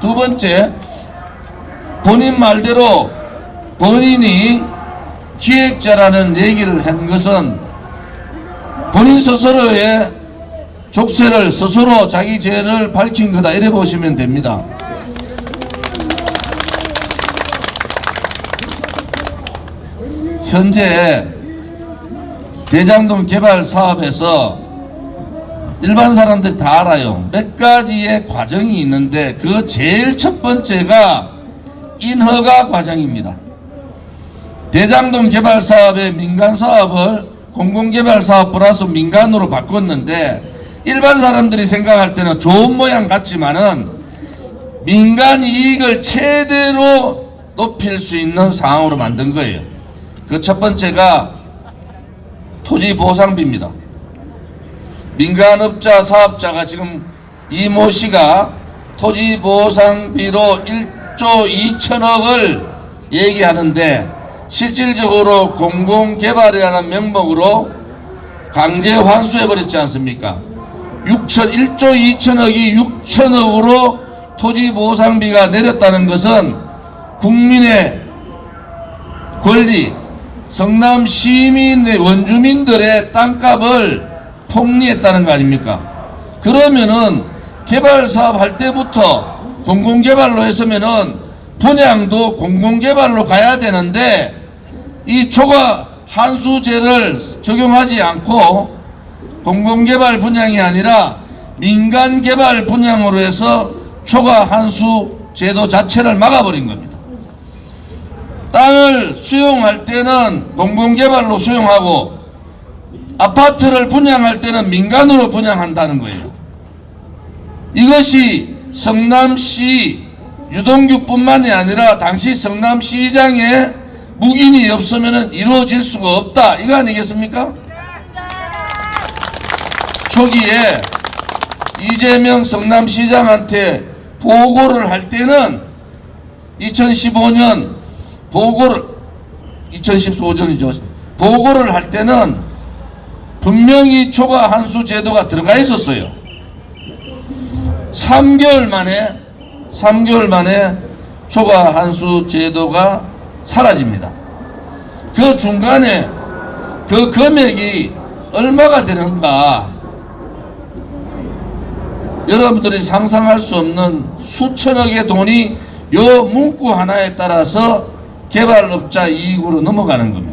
두 번째, 본인 말대로 본인이 기획자라는 얘기를 한 것은 본인 스스로의 족쇄를 스스로 자기 죄를 밝힌 거다 이래 보시면 됩니다. 현재 대장동 개발 사업에서 일반 사람들이 다 알아요. 몇 가지의 과정이 있는데 그 제일 첫 번째가 인허가 과정입니다. 대장동 개발 사업의 민간 사업을 공공개발 사업 플러스 민간으로 바꿨는데 일반 사람들이 생각할 때는 좋은 모양 같지만은 민간 이익을 최대로 높일 수 있는 상황으로 만든 거예요. 그 첫 번째가 토지 보상비입니다. 민간업자 사업자가 지금 이모 씨가 토지 보상비로 1조 2천억을 얘기하는데 실질적으로 공공개발이라는 명목으로 강제 환수해 버렸지 않습니까? 6천 1조 2천억이 6천억으로 토지 보상비가 내렸다는 것은 국민의 권리, 성남 시민의 원주민들의 땅값을 폭리했다는 거 아닙니까? 그러면은 개발 사업 할 때부터 공공개발로 했으면은 분양도 공공개발로 가야 되는데 이 초과 한수제를 적용하지 않고 공공개발 분양이 아니라 민간개발 분양으로 해서 초과 한수 제도 자체를 막아버린 겁니다. 땅을 수용할 때는 공공개발로 수용하고 아파트를 분양할 때는 민간으로 분양한다는 거예요. 이것이 성남시 유동규뿐만이 아니라 당시 성남시장에 묵인이 없으면 이루어질 수가 없다. 이거 아니겠습니까? 초기에 이재명 성남시장한테 보고를 할 때는 2015년 보고를 2015년이죠. 보고를 할 때는 분명히 초과 한수 제도가 들어가 있었어요. 3개월 만에 3개월 만에 초과 한수 제도가 사라집니다. 그 중간에 그 금액이 얼마가 되는가 여러분들이 상상할 수 없는 수천억의 돈이 요 문구 하나에 따라서 개발업자 이익으로 넘어가는 겁니다.